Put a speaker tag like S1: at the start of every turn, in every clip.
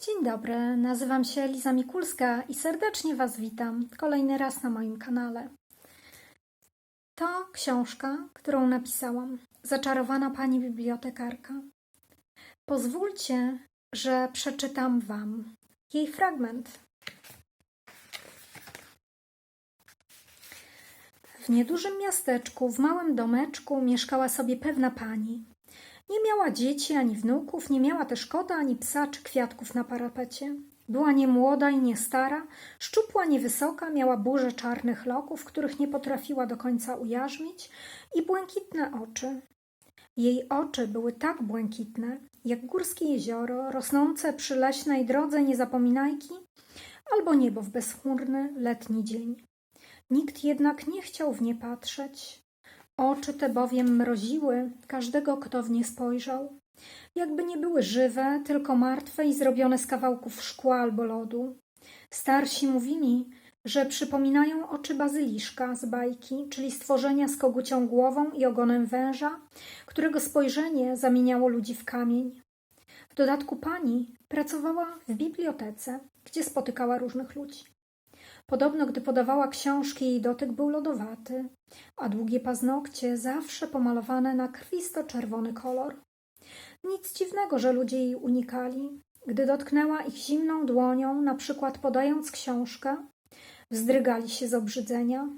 S1: Dzień dobry, nazywam się Liza Mikulska i serdecznie Was witam kolejny raz na moim kanale. To książka, którą napisałam, Zaczarowana Pani Bibliotekarka. Pozwólcie, że przeczytam Wam jej fragment. W niedużym miasteczku, w małym domeczku mieszkała sobie pewna pani. Nie miała dzieci ani wnuków, nie miała też kota ani psa czy kwiatków na parapecie. Była nie młoda i nie stara, szczupła, niewysoka, miała burzę czarnych loków, których nie potrafiła do końca ujarzmić i błękitne oczy. Jej oczy były tak błękitne, jak górskie jezioro rosnące przy leśnej drodze niezapominajki albo niebo w bezchmurny letni dzień. Nikt jednak nie chciał w nie patrzeć. Oczy te bowiem mroziły każdego, kto w nie spojrzał. Jakby nie były żywe, tylko martwe i zrobione z kawałków szkła albo lodu. Starsi mówili, że przypominają oczy bazyliszka z bajki, czyli stworzenia z kogucią głową i ogonem węża, którego spojrzenie zamieniało ludzi w kamień. W dodatku pani pracowała w bibliotece, gdzie spotykała różnych ludzi. Podobno, gdy podawała książki, jej dotyk był lodowaty, a długie paznokcie zawsze pomalowane na krwisto-czerwony kolor. Nic dziwnego, że ludzie jej unikali. Gdy dotknęła ich zimną dłonią, na przykład podając książkę, wzdrygali się z obrzydzenia.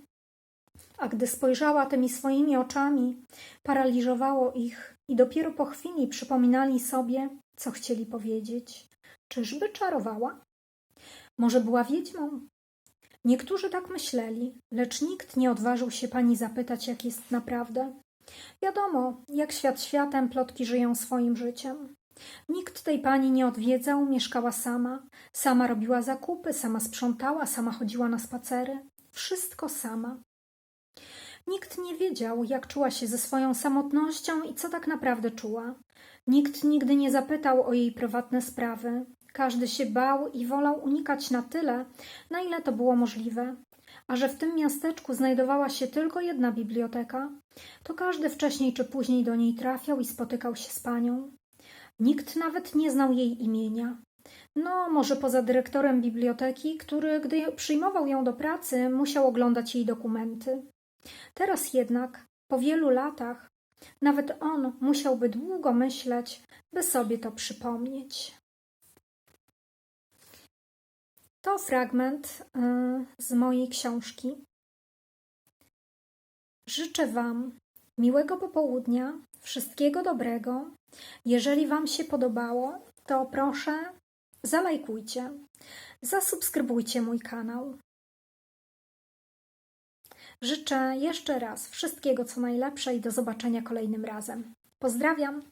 S1: A gdy spojrzała tymi swoimi oczami, paraliżowało ich i dopiero po chwili przypominali sobie, co chcieli powiedzieć. Czyżby czarowała? Może była wiedźmą? Niektórzy tak myśleli, lecz nikt nie odważył się pani zapytać, jak jest naprawdę. Wiadomo, jak świat światem, plotki żyją swoim życiem. Nikt tej pani nie odwiedzał, mieszkała sama. Sama robiła zakupy, sama sprzątała, sama chodziła na spacery. Wszystko sama. Nikt nie wiedział, jak czuła się ze swoją samotnością i co tak naprawdę czuła. Nikt nigdy nie zapytał o jej prywatne sprawy. Każdy się bał i wolał unikać na tyle, na ile to było możliwe. A że w tym miasteczku znajdowała się tylko jedna biblioteka, to każdy wcześniej czy później do niej trafiał i spotykał się z panią. Nikt nawet nie znał jej imienia. No, może poza dyrektorem biblioteki, który, gdy przyjmował ją do pracy, musiał oglądać jej dokumenty. Teraz jednak, po wielu latach, nawet on musiałby długo myśleć, by sobie to przypomnieć. To fragment y, z mojej książki. Życzę Wam miłego popołudnia, wszystkiego dobrego. Jeżeli Wam się podobało, to proszę zalajkujcie, zasubskrybujcie mój kanał. Życzę jeszcze raz wszystkiego co najlepsze i do zobaczenia kolejnym razem. Pozdrawiam!